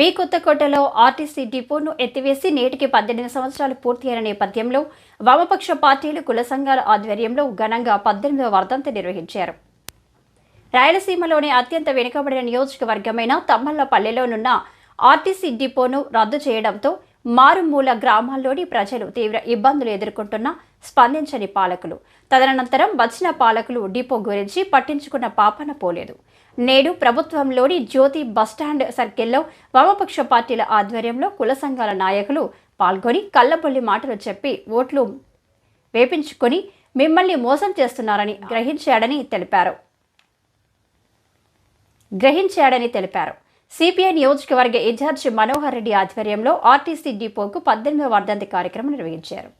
B కొత్తకోటలో RTC డిపోను ఎత్తివేసి నేటికి పద్దెనిమిది సంవత్సరాలు పూర్తయిన నేపథ్యంలో వామపక్ష పార్టీలు కుల సంఘాల ఆధ్వర్యంలో ఘనంగా పద్దెనిమిదవ వర్ధంతి నిర్వహించారు. రాయలసీమలోని అత్యంత వెనుకబడిన నియోజకవర్గమైన తమ్మల్లపల్లెలోనున్న ఆర్టీసీ డిపోను రద్దు చేయడంతో మారుమూల గ్రామాల్లోని ప్రజలు తీవ్ర ఇబ్బందులు ఎదుర్కొంటున్న స్పందించని పాలకులు. తదనంతరం వచ్చిన పాలకులు డిపో గురించి పట్టించుకున్న పాపన పోలేదు. నేడు ప్రభుత్వంలోని జ్యోతి బస్టాండ్ సర్కిల్లో వామపక్ష పార్టీల ఆధ్వర్యంలో కుల సంఘాల నాయకులు పాల్గొని కళ్ళబొల్లి మాటలు చెప్పి ఓట్లు వేపించుకొని మిమ్మల్ని మోసం చేస్తున్నారని గ్రహించాడని తెలిపారు. గ్రహించాడని తెలిపారు. సిపిఐ నియోజకవర్గ ఇన్ఛార్జి మనోహర్ రెడ్డి ఆధ్వర్యంలో ఆర్టీసీ డిపోకు పద్దెనిమిదవ వర్ధంతి కార్యక్రమం నిర్వహించారు.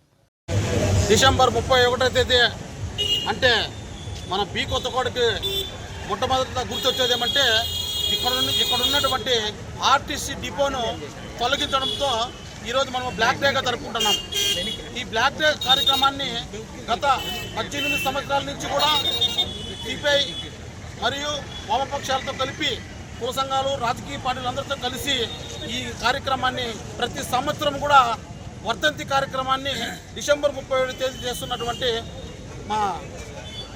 డిసెంబర్ ముప్పై ఒకటో తేదీ అంటే మన బీ కొత్తకోటకి మొట్టమొదటిగా గుర్తొచ్చేది ఏమంటే ఇక్కడ ఇక్కడ ఉన్నటువంటి ఆర్టీసీ డిపోను తొలగించడంతో ఈరోజు మనం బ్లాక్ డేగా జరుపుకుంటున్నాం. ఈ బ్లాక్ డే కార్యక్రమాన్ని గత పద్దెనిమిది సంవత్సరాల నుంచి కూడా సిపిఐ మరియు వామపక్షాలతో కలిపి కుల సంఘాలు రాజకీయ పార్టీలందరితో కలిసి ఈ కార్యక్రమాన్ని ప్రతి సంవత్సరం కూడా వర్ధంతి కార్యక్రమాన్ని డిసెంబర్ ముప్పై ఏడు తేదీ చేస్తున్నటువంటి మా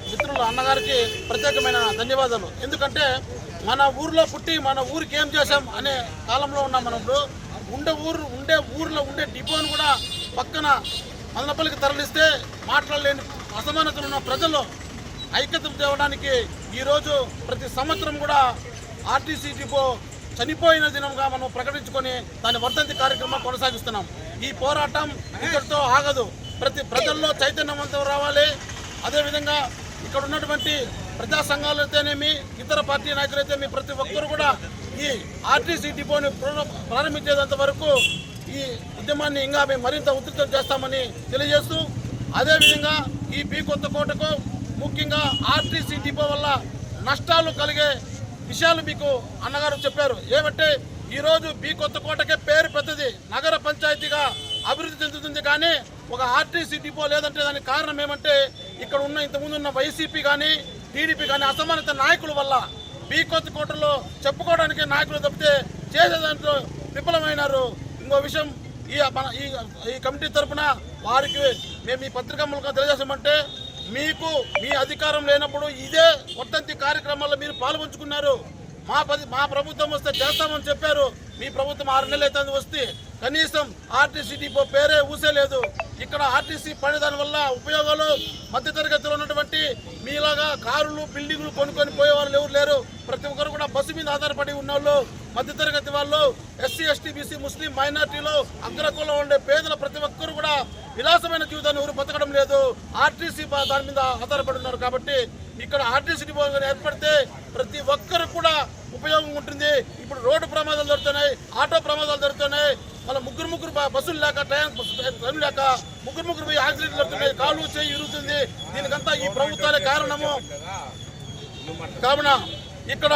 మిత్రులు అన్నగారికి ప్రత్యేకమైన ధన్యవాదాలు. ఎందుకంటే మన ఊర్లో పుట్టి మన ఊరికి ఏం చేశాం అనే కాలంలో ఉన్నాం మనం ఇప్పుడు. ఉండే ఊరు ఉండే ఊర్లో ఉండే డిపోను కూడా పక్కన మదనపల్లికి తరలిస్తే మాట్లాడలేని అసమానతలు ఉన్న ప్రజలు ఐక్యత తేవడానికి ఈరోజు ప్రతి సంవత్సరం కూడా ఆర్టీసీ డిపో చనిపోయిన దినంగా మనం ప్రకటించుకొని దాని వర్ధంతి కార్యక్రమం కొనసాగిస్తున్నాం. ఈ పోరాటం ఇక్కడితో ఆగదు. ప్రతి ప్రజల్లో చైతన్యవంతం రావాలి. అదేవిధంగా ఇక్కడ ఉన్నటువంటి ప్రజా సంఘాలైతేనేమి ఇతర పార్టీ నాయకులైతేమి ప్రతి ఒక్కరు కూడా ఈ ఆర్టీసీ డిపోని ప్రారంభించేంత వరకు ఈ ఉద్యమాన్ని ఇంకా మేము మరింత ఉధృతం చేస్తామని తెలియజేస్తూ అదేవిధంగా ఈ బీ కొత్త కోటకు ముఖ్యంగా ఆర్టీసీ డిపో వల్ల నష్టాలు కలిగే విషయాలు మీకు అన్నగారు చెప్పారు. ఏమంటే ఈరోజు బీ కొత్త కోటకే పేరు పెద్దది. నగర పంచాయతీగా అభివృద్ధి చెందుతుంది కానీ ఒక ఆర్టీసీ డిపో లేదంటే దానికి కారణం ఏమంటే ఇక్కడ ఉన్న ఇంతకుముందు ఉన్న వైసీపీ కానీ టీడీపీ కానీ అసమానత నాయకుల వల్ల బీ కొత్త కోటలో చెప్పుకోవడానికి నాయకులు తప్పితే చేసే దాంట్లో విఫలమైనారు. ఇంకో విషయం ఈ ఈ కమిటీ తరపున వారికి మేము ఈ పత్రికా మూలకంగా తెలియజేసామంటే మీకు మీ అధికారం లేనప్పుడు ఇదే వర్ధంతి కార్యక్రమాల్లో మీరు పాల్పంచుకున్నారు. మా పది మా ప్రభుత్వం వస్తే చేస్తామని చెప్పారు. మీ ప్రభుత్వం ఆరు నెలలు అయితే వస్తే కనీసం ఆర్టీసీ డిపో పేరే ఊసేలేదు ఇక్కడ ఆర్టీసీ పడేదాని వల్ల ఉపయోగాలు మధ్యతరగతిలో ఉన్నటువంటి మీలాగా కారులు బిల్డింగులు కొనుక్కొని పోయేవాళ్ళు ఎవరు లేరు. ప్రతి ఒక్కరు కూడా బస్సు మీద ఆధారపడి ఉన్న వాళ్ళు మధ్యతరగతి వాళ్ళు ఎస్సీ ఎస్టీ బీసీ ముస్లిం మైనార్టీలు అగ్రకులం ఉండే పేదల ప్రతి ఒక్కరు కూడా విలాసమైన జీవితాన్ని ఎవరు బతకడం లేదు. ఆర్టీసీ దాని మీద ఆధారపడి ఉన్నారు కాబట్టి ఇక్కడ ఆర్టీసీ డిపో ఏర్పడితే ప్రతి ఒక్కరు కూడా ఉపయోగం ఉంటుంది. ఇప్పుడు రోడ్డు ప్రమాదాలు జరుగుతున్నాయి ఆటో ప్రమాదాలు జరుగుతున్నాయి. మళ్ళీ ముగ్గురు ముగ్గురు బస్సులు లేక ట్రైన్ ట్రైన్ లేక ముగ్గురు ముగ్గురు పోయి యాక్సిడెంట్లు జరుగుతున్నాయి. కాలు చేయి ఇరుగుతుంది దీనికంతా ఈ ప్రభుత్వాలే కారణము. కావున ఇక్కడ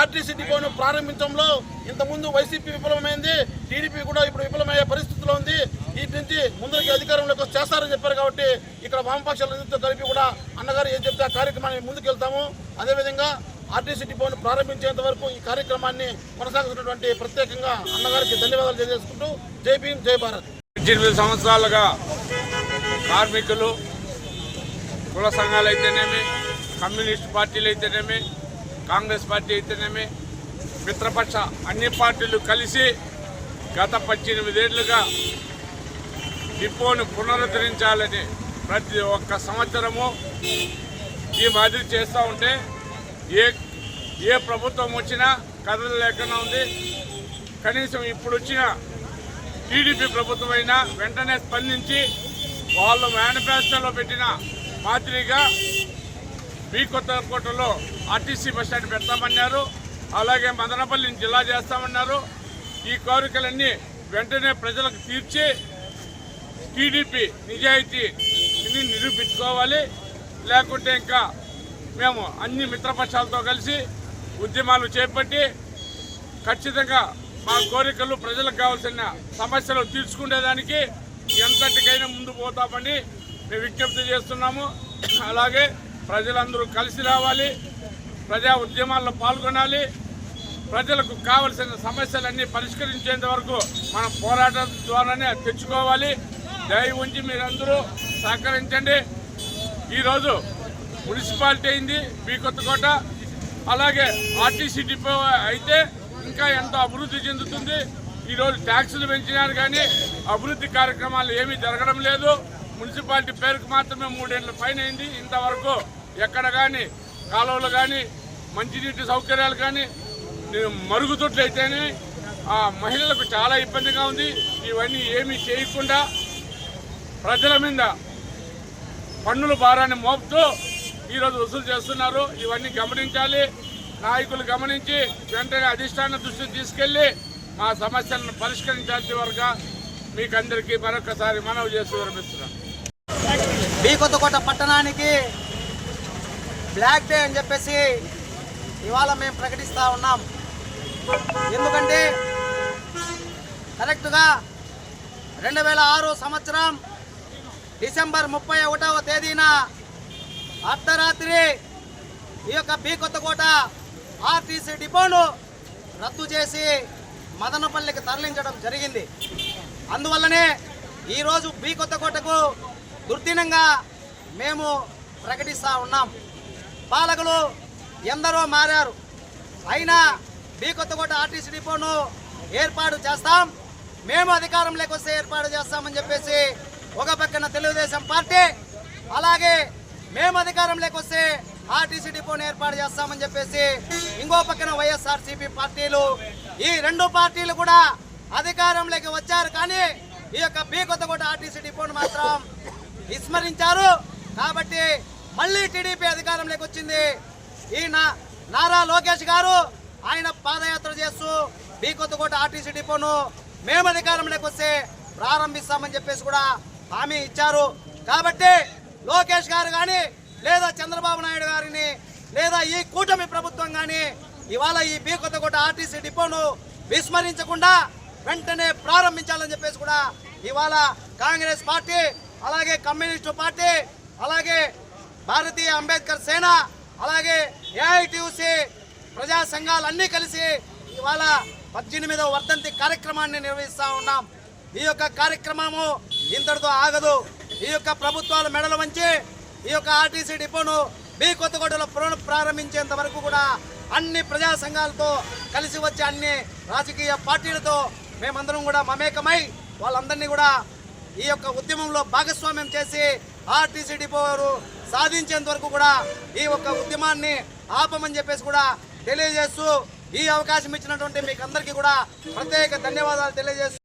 ఆర్టీసీ డిపోను ప్రారంభించడంలో ఇంతకుముందు వైసీపీ విఫలమైంది టీడీపీ కూడా ఇప్పుడు విఫలమయ్యే పరిస్థితిలో ఉంది. వీటి నుంచి ముందరికి అధికారంలోకి చేస్తారని చెప్పారు కాబట్టి ఇక్కడ వామపక్షాలతో కలిపి కూడా అన్నగారు ఏం చెప్తే ఆ కార్యక్రమాన్ని ముందుకెళ్తాము. అదేవిధంగా ఆర్టీసీ డిపోను ప్రారంభించేంత వరకు ఈ కార్యక్రమాన్ని కొనసాగుతున్నటువంటి ప్రత్యేకంగా అన్నగారికి ధన్యవాదాలు తెలియజేసుకుంటూ జై భీమ్ జై భారత్. పద్దెనిమిది సంవత్సరాలుగా కార్మికులు కుల సంఘాలు అయితేనేమి కమ్యూనిస్ట్ పార్టీలు అయితేనేమి కాంగ్రెస్ పార్టీ అయితేనేమి మిత్రపక్ష అన్ని పార్టీలు కలిసి గత పద్దెనిమిదేళ్ళుగా డిపోను పునరుద్ధరించాలని ప్రతి ఒక్క సంవత్సరము ఈ మాదిరి చేస్తూ ఉంటే ఏ ఏ ప్రభుత్వం వచ్చినా కథలు లేకుండా ఉంది. కనీసం ఇప్పుడు వచ్చిన టీడీపీ ప్రభుత్వం అయినా వెంటనే స్పందించి వాళ్ళు మేనిఫెస్టోలో పెట్టిన మాదిరిగా బీ కొత్తకోటలో ఆర్టీసీ బస్ స్టాండ్ పెడతామన్నారు. అలాగే మదనపల్లిని జిల్లా చేస్తామన్నారు. ఈ కోరికలన్నీ వెంటనే ప్రజలకు తీర్చి టీడీపీ నిజాయితీ ఇది నిరూపించుకోవాలి. లేకుంటే ఇంకా మేము అన్ని మిత్రపక్షాలతో కలిసి ఉద్యమాలు చేపట్టి ఖచ్చితంగా మా కోరికలు ప్రజలకు కావాల్సిన సమస్యలు తీర్చుకునేదానికి ఎంతటికైనా ముందు పోతామని మేము విజ్ఞప్తి చేస్తున్నాము. అలాగే ప్రజలందరూ కలిసి రావాలి. ప్రజా ఉద్యమాల్లో పాల్గొనాలి. ప్రజలకు కావలసిన సమస్యలన్నీ పరిష్కరించేంత వరకు మనం పోరాటం ద్వారానే తెచ్చుకోవాలి. దయ ఉంచి మీరందరూ సహకరించండి. ఈరోజు మున్సిపాలిటీ అయింది మీ కొత్తకోట అలాగే ఆర్టీసీ డిపో అయితే ఇంకా ఎంతో అభివృద్ధి చెందుతుంది. ఈరోజు ట్యాక్సులు పెంచినారు కానీ అభివృద్ధి కార్యక్రమాలు ఏమీ జరగడం లేదు. మున్సిపాలిటీ పేరుకు మాత్రమే మూడేళ్ళ పైన అయింది. ఇంతవరకు ఎక్కడ కానీ కాలువలు కానీ మంచినీటి సౌకర్యాలు కానీ మరుగుదొడ్లయితేనే ఆ మహిళలకు చాలా ఇబ్బందిగా ఉంది. ఇవన్నీ ఏమీ చేయకుండా ప్రజల మీద పన్నుల భారాన్ని మోపుతూ ఈరోజు వసూలు చేస్తున్నారు. ఇవన్నీ గమనించాలి. నాయకులు గమనించి వెంటనే అధిష్టాన దృష్టికి తీసుకెళ్ళి మా సమస్యలను పరిష్కరించాల్సి వరకు మీకు అందరికీ మరొకసారి మనవి చేస్తూ విరమిస్తున్నాం బీ కొత్తకోట పట్టణానికి బ్లాక్ డే అని చెప్పేసి ఇవాళ మేము ప్రకటిస్తూ ఉన్నాం. ఎందుకంటే కరెక్ట్గా రెండు వేల ఆరు సంవత్సరం డిసెంబర్ ముప్పై ఒకటవ తేదీన అర్ధరాత్రి ఈ యొక్క బీ కొత్తకోట ఆర్టీసీ డిపోను రద్దు చేసి మదనపల్లికి తరలించడం జరిగింది. అందువల్లనే ఈరోజు బీ కొత్తకోటకు దుర్దినంగా మేము ప్రకటిస్తూ ఉన్నాం. పాలకులు ఎందరో మారారు. అయినా బీ కొత్తకోట ఆర్టీసీ డిపోను ఏర్పాటు చేస్తాం. మేము అధికారం లేకొస్తే ఏర్పాటు చేస్తామని చెప్పేసి ఒక పక్కన తెలుగుదేశం పార్టీ అలాగే మేము అధికారం లేకొస్తే ఆర్టీసీ డిపోను ఏర్పాటు చేస్తామని చెప్పేసి ఇంకో పక్కన వైఎస్ఆర్సీపీ పార్టీలు ఈ రెండు పార్టీలు కూడా అధికారంలోకి వచ్చారు. కానీ ఈ యొక్క బీ కొత్తకోట ఆర్టీసీ డిపోను మాత్రం విస్మరించారు. కాబట్టి మళ్ళీ టీడీపీ అధికారంలోకి వచ్చింది. ఈ నారా లోకేష్ గారు ఆయన పాదయాత్ర చేస్తూ బీ కొత్తకోట ఆర్టీసీ డిపోను మేము అధికారంలోకి వస్తే ప్రారంభిస్తామని చెప్పేసి కూడా హామీ ఇచ్చారు. కాబట్టి లోకేష్ గారు కానీ లేదా చంద్రబాబు నాయుడు గారిని లేదా ఈ కూటమి ప్రభుత్వం కానీ ఇవాళ ఈ బీ కొత్తకోట ఆర్టీసీ డిపోను విస్మరించకుండా వెంటనే ప్రారంభించాలని చెప్పేసి కూడా ఇవాళ కాంగ్రెస్ పార్టీ అలాగే కమ్యూనిస్టు పార్టీ అలాగే భారతీయ అంబేద్కర్ సేన అలాగే ఏఐటియుసి ప్రజా సంఘాలన్నీ కలిసి ఇవాళ పద్దెనిమిదవ వర్ధంతి కార్యక్రమాన్ని నిర్వహిస్తూ ఉన్నాం. ఈ యొక్క కార్యక్రమము ఇంతటితో ఆగదు. ఈ యొక్క ప్రభుత్వాల మెడలు వంచి ఈ యొక్క ఆర్టీసీ డిపోను బి కొత్తకోటలో పునః ప్రారంభించేంత వరకు కూడా అన్ని ప్రజా సంఘాలతో కలిసి వచ్చే అన్ని రాజకీయ పార్టీలతో మేమందరం కూడా మమేకమై వాళ్ళందరినీ కూడా ఈ యొక్క ఉద్యమంలో భాగస్వామ్యం చేసి ఆర్టీసీ డిపో సాధించేంత వరకు కూడా ఈ యొక్క ఉద్యమాన్ని ఆపమని చెప్పేసి కూడా తెలియజేస్తూ ఈ అవకాశం ఇచ్చినటువంటి మీకు అందరికీ కూడా ప్రత్యేక ధన్యవాదాలు తెలియజేస్తూ